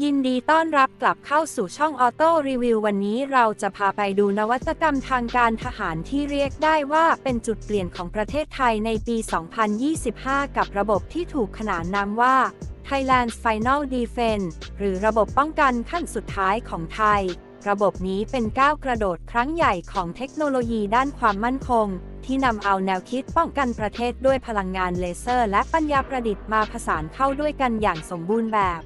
ยินดีต้อนรับกลับเข้าสู่ช่องออโต้รีวิววันนี้เราจะพาไปดูนวัตกรรมทางการทหารที่เรียกได้ว่าเป็นจุดเปลี่ยนของประเทศไทยในปี 2025 กับระบบที่ถูกขนานนามว่า Thailand Final Defense หรือระบบป้องกันขั้นสุดท้ายของไทย ระบบนี้เป็นก้าวกระโดดครั้งใหญ่ของเทคโนโลยีด้านความมั่นคง ที่นำเอาแนวคิดป้องกันประเทศด้วยพลังงานเลเซอร์ และปัญญาประดิษฐ์มาผสานเข้าด้วยกันอย่างสมบูรณ์แบบ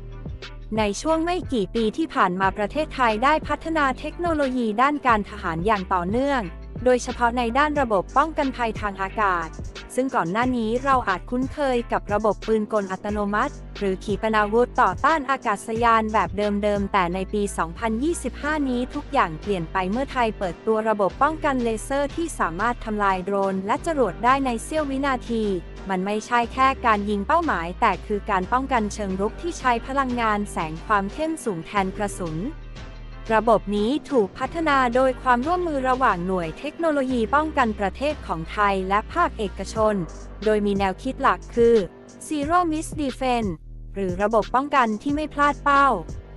ในช่วงไม่กี่ปีที่ผ่านมาประเทศไทยได้พัฒนาเทคโนโลยีด้านการทหารอย่างต่อเนื่อง โดยเฉพาะในด้านระบบป้องกันภัยทางอากาศ ซึ่งก่อนหน้านี้เราอาจคุ้นเคยกับระบบปืนกลอัตโนมัติ หรือขีปนาวุธต่อต้านอากาศยานแบบเดิมๆ แต่ในปี 2025 นี้ทุกอย่างเปลี่ยนไปเมื่อไทยเปิดตัวระบบป้องกันเลเซอร์ที่สามารถทำลายโดรน และจรวดได้ในเสี้ยววินาที มันไม่ใช่แค่การยิงเป้าหมาย แต่คือการป้องกันเชิงรุกที่ใช้พลังงานแสงความเข้มสูงแทนกระสุน ระบบนี้ถูกพัฒนาโดยความร่วมมือระหว่างหน่วยเทคโนโลยีป้องกันประเทศของไทยและภาคเอกชน โดยมีแนวคิดหลักคือ Zero Miss Defense หรือระบบป้องกันที่ไม่พลาดเป้า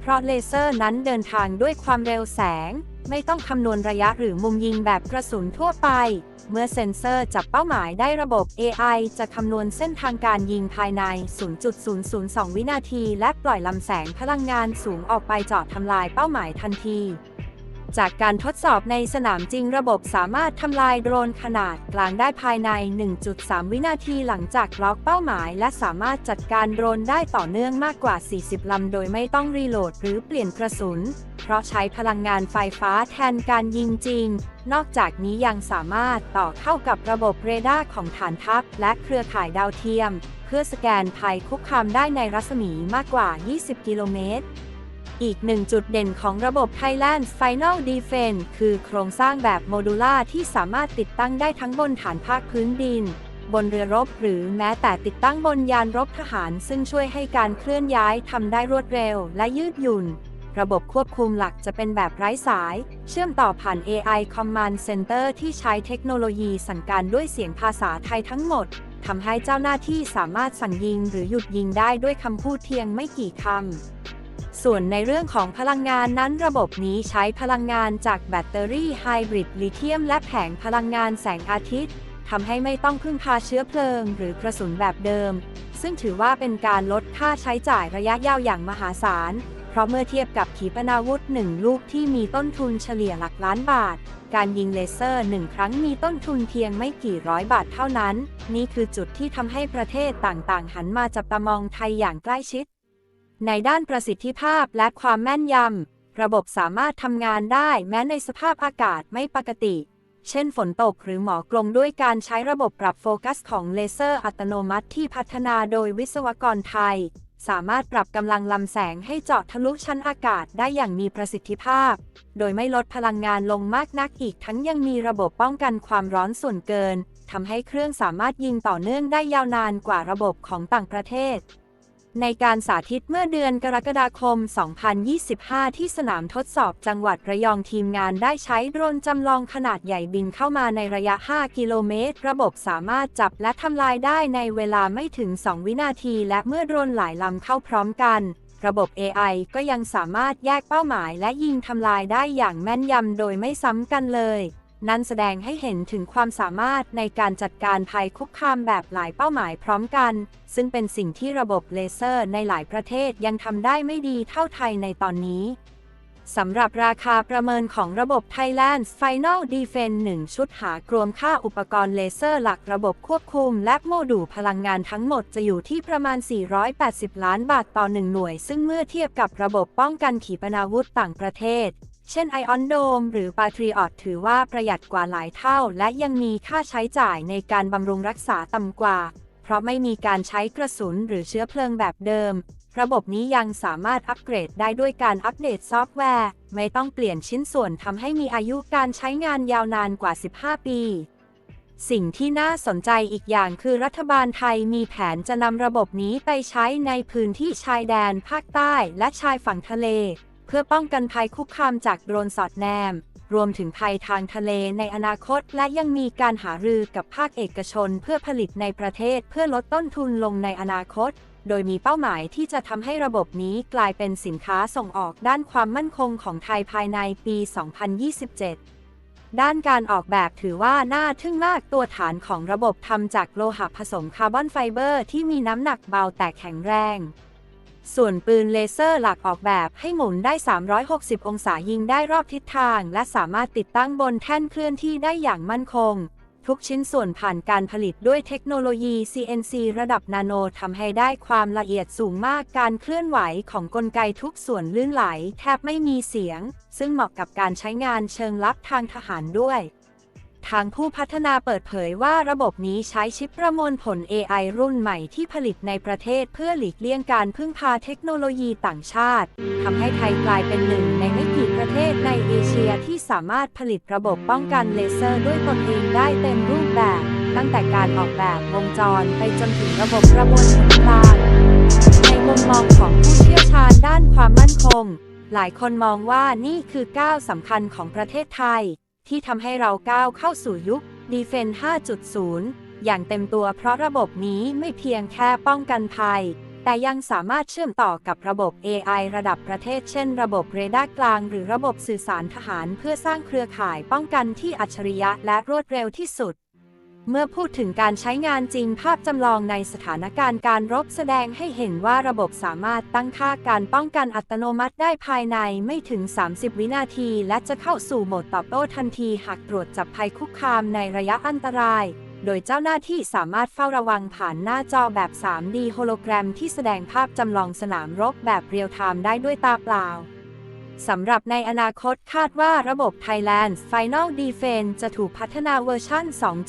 เพราะเลเซอร์นั้นเดินทางด้วยความเร็วแสง ไม่ต้องคำนวณระยะหรือมุมยิงแบบกระสุนทั่วไป เมื่อเซ็นเซอร์จับเป้าหมายได้ระบบ AI จะคำนวณเส้นทางการยิงภายใน 0.002 วินาที และปล่อยลำแสงพลังงานสูงออกไปเจาะทำลายเป้าหมายทันที จากการทดสอบในสนามจริงระบบสามารถทำลายโดรนขนาดกลางได้ภายใน 1.3 วินาทีหลังจากล็อกเป้าหมาย และสามารถจัดการโดรนได้ต่อเนื่องมากกว่า 40 ลำโดยไม่ต้องรีโหลดหรือเปลี่ยนกระสุน เพราะใช้พลังงานไฟฟ้าแทนการยิงจริง นอกจากนี้ยังสามารถต่อเข้ากับระบบเรดาร์ของฐานทัพ และเครือข่ายดาวเทียม เพื่อสแกนภัยคุกคามได้ในรัศมีมากกว่า 20 กิโลเมตร อีกหนึ่งจุดเด่นของระบบ Thailand Final Defense คือโครงสร้างแบบโมดูล่าที่สามารถติดตั้งได้ทั้งบนฐานภาคพื้นดิน บนเรือรบหรือแม้แต่ติดตั้งบนยานรบทหาร ซึ่งช่วยให้การเคลื่อนย้ายทำได้รวดเร็วและยืดหยุ่น ระบบควบคุมหลักจะเป็นแบบไร้สาย เชื่อมต่อผ่าน AI Command Center ที่ใช้เทคโนโลยีสั่งการด้วยเสียงภาษาไทยทั้งหมดทำให้เจ้าหน้าที่สามารถสั่งยิงหรือหยุดยิงได้ด้วยคำพูดเพียงไม่กี่คำ ส่วนในเรื่องของพลังงานนั้นระบบนี้ใช้พลังงานจากแบตเตอรี่ไฮบริดลิเธียมและแผงพลังงานแสงอาทิตย์ทำให้ไม่ต้องพึ่งพาเชื้อเพลิง หรือกระสุนแบบเดิม ซึ่งถือว่าเป็นการลดค่าใช้จ่ายระยะยาวอย่างมหาศาล เพราะเมื่อเทียบกับขีปนาวุธหนึ่งลูกที่มีต้นทุนเฉลี่ยหลักล้านบาท การยิงเลเซอร์หนึ่งครั้งมีต้นทุนเพียงไม่กี่ร้อยบาทเท่านั้น นี่คือจุดที่ทำให้ประเทศต่างๆ หันมาจับตามองไทยอย่างใกล้ชิด ในด้านประสิทธิภาพและความแม่นยำ ระบบสามารถทำงานได้แม้ในสภาพอากาศไม่ปกติ เช่นฝนตกหรือหมอกลงด้วยการใช้ระบบปรับโฟกัสของเลเซอร์อัตโนมัติที่พัฒนาโดยวิศวกรไทย สามารถปรับกำลังลำแสงให้เจาะทะลุชั้นอากาศได้อย่างมีประสิทธิภาพ โดยไม่ลดพลังงานลงมากนักอีกทั้งยังมีระบบป้องกันความร้อนส่วนเกินทำให้เครื่องสามารถยิงต่อเนื่องได้ยาวนานกว่าระบบของต่างประเทศ ในการสาธิตเมื่อเดือนกรกฎาคม 2025 ที่สนามทดสอบจังหวัดระยองทีมงานได้ใช้โดรนจำลองขนาดใหญ่บินเข้ามาในระยะ 5 กิโลเมตร ระบบสามารถจับและทำลายได้ในเวลาไม่ถึง 2 วินาที และเมื่อโดรนหลายลำเข้าพร้อมกัน ระบบ AI ก็ยังสามารถแยกเป้าหมายและยิงทำลายได้อย่างแม่นยำโดยไม่ซ้ำกันเลย นั่นแสดงให้เห็นถึงความสามารถในการจัดการภัยคุกคามแบบหลายเป้าหมายพร้อมกัน ซึ่งเป็นสิ่งที่ระบบเลเซอร์ในหลายประเทศยังทำได้ไม่ดีเท่าไทยในตอนนี้สำหรับราคาประเมินของระบบ Thailand Final Defense 1 ชุดหากรวมค่าอุปกรณ์เลเซอร์หลักระบบควบคุม และโมดูลพลังงานทั้งหมดจะอยู่ที่ประมาณ 480 ล้านบาทต่อ 1 หน่วย ซึ่งเมื่อเทียบกับระบบป้องกันขีปนาวุธต่างประเทศ เช่น Ion Dome หรือ Patriot ถือว่าประหยัดกว่าหลายเท่า และยังมีค่าใช้จ่ายในการบำรุงรักษาต่ำกว่า เพราะไม่มีการใช้กระสุนหรือเชื้อเพลิงแบบเดิม ระบบนี้ยังสามารถอัปเกรดได้ด้วยการอัปเดตซอฟต์แวร์ ไม่ต้องเปลี่ยนชิ้นส่วนทำให้มีอายุการใช้งานยาวนานกว่า 15 ปีสิ่งที่น่าสนใจอีกอย่างคือรัฐบาลไทยมีแผนจะนำระบบนี้ไปใช้ในพื้นที่ชายแดนภาคใต้และชายฝั่งทะเล เพื่อป้องกันภัยคุกคามจากโดรนสอดแนม รวมถึงภัยทางทะเลในอนาคต และยังมีการหารือกับภาคเอกชนเพื่อผลิตในประเทศเพื่อลดต้นทุนลงในอนาคต โดยมีเป้าหมายที่จะทำให้ระบบนี้กลายเป็นสินค้าส่งออกด้านความมั่นคงของไทยภายในปี 2027ด้านการออกแบบถือว่าน่าทึ่งมากตัวฐานของระบบทำจากโลหะผสมคาร์บอนไฟเบอร์ที่มีน้ำหนักเบาแต่แข็งแรง ส่วนปืนเลเซอร์หลักออกแบบให้หมุนได้ 360 องศายิงได้รอบทิศทาง และสามารถติดตั้งบนแท่นเคลื่อนที่ได้อย่างมั่นคง ทุกชิ้นส่วนผ่านการผลิตด้วยเทคโนโลยี CNC ระดับนาโนทำให้ได้ความละเอียดสูงมากการเคลื่อนไหวของกลไกทุกส่วนลื่นไหล แทบไม่มีเสียง ซึ่งเหมาะกับการใช้งานเชิงลับทางทหารด้วย ทางผู้พัฒนาเปิดเผยว่าระบบนี้ใช้ชิปประมวลผล AI รุ่นใหม่ที่ผลิตในประเทศเพื่อหลีกเลี่ยงการพึ่งพาเทคโนโลยีต่างชาติทำให้ไทยกลายเป็นหนึ่งในไม่กี่ประเทศในเอเชียที่สามารถผลิตระบบป้องกันเลเซอร์ด้วยตนเองได้เต็มรูปแบบ ตั้งแต่การออกแบบวงจรไปจนถึงระบบประมวลผลกลางในมุมมองของผู้เชี่ยวชาญด้านความมั่นคง หลายคนมองว่านี่คือก้าวสำคัญของประเทศไทย ที่ทำให้เราก้าวเข้าสู่ยุค Defense 5.0 อย่างเต็มตัวเพราะระบบนี้ไม่เพียงแค่ป้องกันภัย แต่ยังสามารถเชื่อมต่อกับระบบ AI ระดับประเทศ เช่น ระบบเรดาร์กลาง หรือระบบสื่อสารทหาร เพื่อสร้างเครือข่ายป้องกันที่อัจฉริยะและรวดเร็วที่สุด เมื่อพูดถึงการใช้งานจริงภาพจำลองในสถานการณ์การรบแสดงให้เห็นว่าระบบสามารถตั้งค่าการป้องกันอัตโนมัติได้ภายในไม่ถึง 30 วินาที และจะเข้าสู่โหมดตอบโต้ทันทีหากตรวจจับภัยคุกคามในระยะอันตราย โดยเจ้าหน้าที่สามารถเฝ้าระวังผ่านหน้าจอแบบ 3D โฮโลแกรมที่แสดงภาพจำลองสนามรบแบบเรียลไทม์ได้ด้วยตาเปล่า สำหรับในอนาคตคาดว่าระบบ Thailand Final Defense จะถูกพัฒนาเวอร์ชัน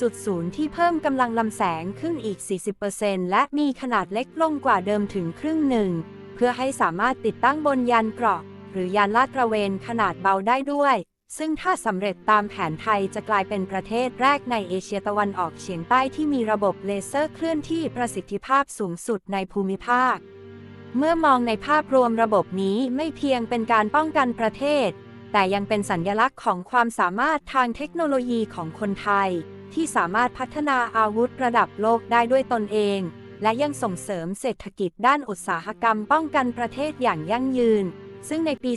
2.0 ที่เพิ่มกำลังลำแสงขึ้นอีก 40%และมีขนาดเล็กลงกว่าเดิมถึงครึ่งหนึ่ง เพื่อให้สามารถติดตั้งบนยานเกราะ หรือยานลาดตระเวนขนาดเบาได้ด้วย ซึ่งถ้าสำเร็จตามแผนไทยจะกลายเป็นประเทศแรกในเอเชียตะวันออกเฉียงใต้ที่มีระบบเลเซอร์เคลื่อนที่ประสิทธิภาพสูงสุดในภูมิภาค เมื่อมองในภาพรวมระบบนี้ไม่เพียงเป็นการป้องกันประเทศ แต่ยังเป็นสัญญลักษณ์ของความสามารถทางเทคโนโลยีของคนไทย ที่สามารถพัฒนาอาวุธระดับโลกได้ด้วยตนเอง และยังส่งเสริมเศรษฐกิจด้านอุตสาหกรรมป้องกันประเทศอย่างยั่งยืน ซึ่งในปี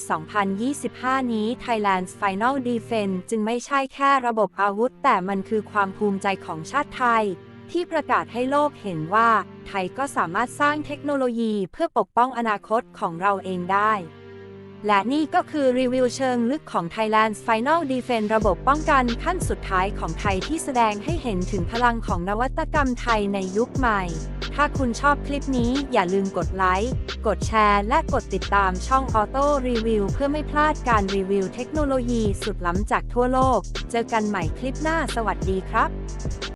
2025 นี้ Thailand's Final Defense จึงไม่ใช่แค่ระบบอาวุธ แต่มันคือความภูมิใจของชาติไทย ที่ประกาศให้โลกเห็นว่า ไทยก็สามารถสร้างเทคโนโลยีเพื่อปกป้องอนาคตของเราเองได้ และนี่ก็คือรีวิวเชิงลึกของ Thailand's Final Defense ระบบป้องกันขั้นสุดท้ายของไทยที่แสดงให้เห็นถึงพลังของนวัตกรรมไทยในยุคใหม่ ถ้าคุณชอบคลิปนี้อย่าลืมกดไลค์ กดแชร์ และกดติดตามช่องออโต้รีวิวเพื่อไม่พลาดการรีวิวเทคโนโลยีสุดล้ำจากทั่วโลก เจอกันใหม่คลิปหน้าสวัสดีครับ